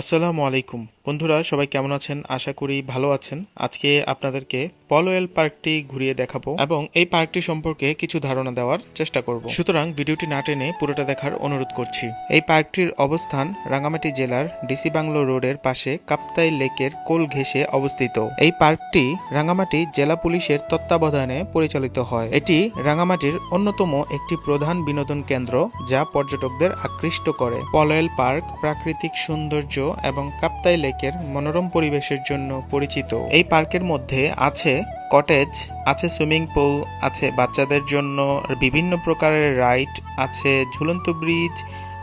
আসসালামু আলাইকুম। বন্ধুরা, সবাই কেমন আছেন? আশা করি ভালো আছেন। আজকে আপনাদেরকে পলোয়েল পার্কটি ঘুরিয়ে দেখাবো এবং এই পার্কটি সম্পর্কে কিছু ধারণা দেওয়ার চেষ্টা করব। সুতরাং ভিডিওটি না টেনে পুরোটা দেখার অনুরোধ করছি। এই পার্কটির অবস্থান রাঙ্গামাটি জেলার ডিসি বাংলো রোডের পাশে কাপ্তাই লেকের কোল ঘেঁষে অবস্থিত। এই পার্কটি রাঙ্গামাটি জেলা পুলিশের তত্ত্বাবধানে পরিচালিত হয়। এটি রাঙ্গামাটির অন্যতম একটি প্রধান বিনোদন কেন্দ্র, যা পর্যটকদের আকৃষ্ট করে। পলয়েল পার্ক প্রাকৃতিক সৌন্দর্য এবং কাপ্তাই লেকের মনোরম পরিবেশের জন্য পরিচিত। এই পার্কের মধ্যে আছে কটেজ, আছে সুইমিং পুল, আছে বাচ্চাদের জন্য বিভিন্ন প্রকারের রাইড, আছে ঝুলন্ত ব্রিজ,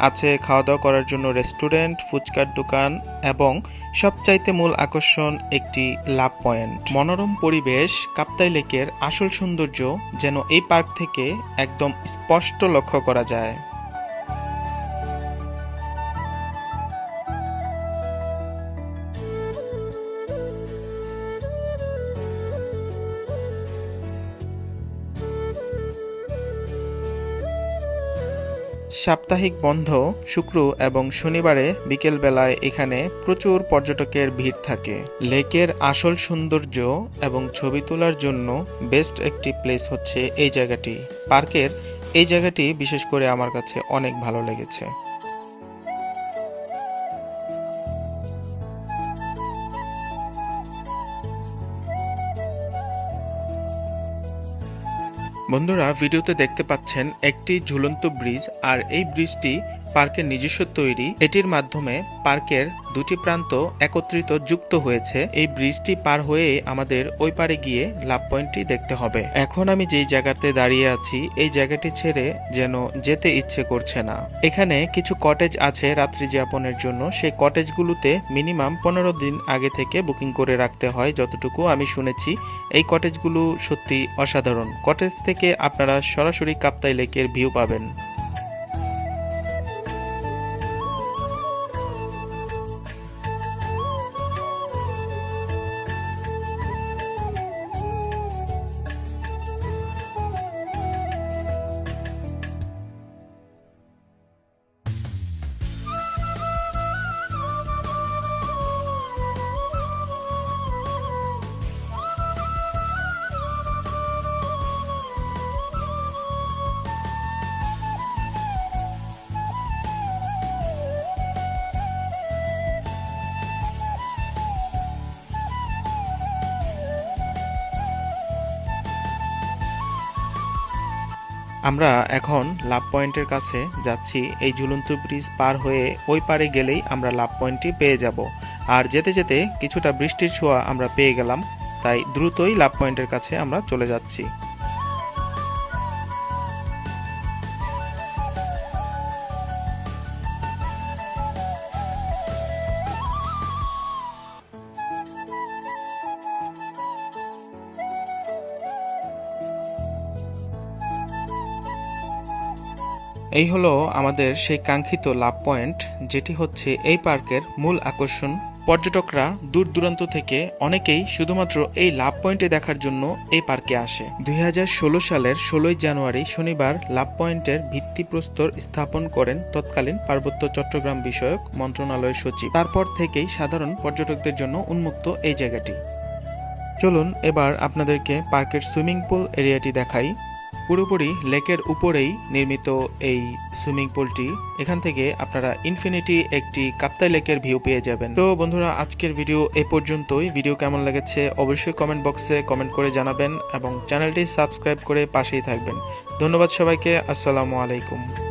আছে খাওয়া দাওয়া করার জন্য রেস্টুরেন্ট, ফুচকার দোকান এবং সবচাইতে মূল আকর্ষণ একটি লাভ পয়েন্ট। মনোরম পরিবেশ কাপ্তাই লেকের আসল সৌন্দর্য যেন এই পার্ক থেকে একদম স্পষ্ট লক্ষ্য করা যায়। সাপ্তাহিক বন্ধ শুক্র এবং শনিবারে বিকেলবেলায় এখানে প্রচুর পর্যটকের ভিড় থাকে। লেকের আসল সৌন্দর্য এবং ছবি তোলার জন্য বেস্ট একটি প্লেস হচ্ছে এই জায়গাটি। পার্কের এই জায়গাটি বিশেষ করে আমার কাছে অনেক ভালো লেগেছে। বন্ধুরা ভিডিওতে দেখতে পাচ্ছেন একটি ঝুলন্ত ব্রিজ আর এই ব্রিজটি পার্কের নিজস্ব তৈরি। এটির মাধ্যমে পার্কের দুটি প্রান্ত একত্রিত যুক্ত হয়েছে। এই ব্রিজটি পার হয়ে আমাদের ওই পারে গিয়ে লাভ পয়েন্টটি দেখতে হবে। এখন আমি যেই জায়গাতে দাঁড়িয়ে আছি, এই জায়গাটি ছেড়ে যেন যেতে ইচ্ছে করছে না। এখানে কিছু কটেজ আছে রাত্রি যাপনের জন্য। সেই কটেজগুলোতে মিনিমাম পনেরো দিন আগে থেকে বুকিং করে রাখতে হয়, যতটুকু আমি শুনেছি। এই কটেজগুলো সত্যি অসাধারণ। কটেজ থেকে আপনারা সরাসরি কাপ্তাই লেকের ভিউ পাবেন। আমরা এখন লাভ পয়েন্টের কাছে যাচ্ছি। এই ঝুলন্ত ব্রিজ পার হয়ে ওই পারে গেলেই আমরা লাভ পয়েন্টটি পেয়ে যাব। আর যেতে যেতে কিছুটা বৃষ্টির ছোঁয়া আমরা পেয়ে গেলাম, তাই দ্রুতই লাভ পয়েন্টের কাছে আমরা চলে যাচ্ছি। এই হলো আমাদের সেই কাঙ্ক্ষিত লাভ পয়েন্ট, যেটি হচ্ছে এই পার্কের মূল আকর্ষণ। পর্যটকরা দূর দূরান্ত থেকে অনেকেই শুধুমাত্র এই লাভ পয়েন্টে দেখার জন্য এই পার্কে আসে। দু হাজার ষোলো সালের ষোলোই জানুয়ারি শনিবার লাভ পয়েন্টের ভিত্তিপ্রস্তর স্থাপন করেন তৎকালীন পার্বত্য চট্টগ্রাম বিষয়ক মন্ত্রণালয়ের সচিব। তারপর থেকেই সাধারণ পর্যটকদের জন্য উন্মুক্ত এই জায়গাটি। চলুন এবার আপনাদেরকে পার্কের সুইমিং পুল এরিয়াটি দেখাই। পুরোপুরি লেকের উপরেই নির্মিত এই সুইমিং পুলটি। এখান থেকে আপনারা ইনফিনিটি একটি কাপ্তাই লেকের ভিউ পেয়ে যাবেন। তো বন্ধুরা, আজকের ভিডিও এ পর্যন্তই। ভিডিও কেমন লেগেছে অবশ্যই কমেন্ট বক্সে কমেন্ট করে জানাবেন এবং চ্যানেলটি সাবস্ক্রাইব করে পাশেই থাকবেন। ধন্যবাদ সবাইকে। আসসালামু আলাইকুম।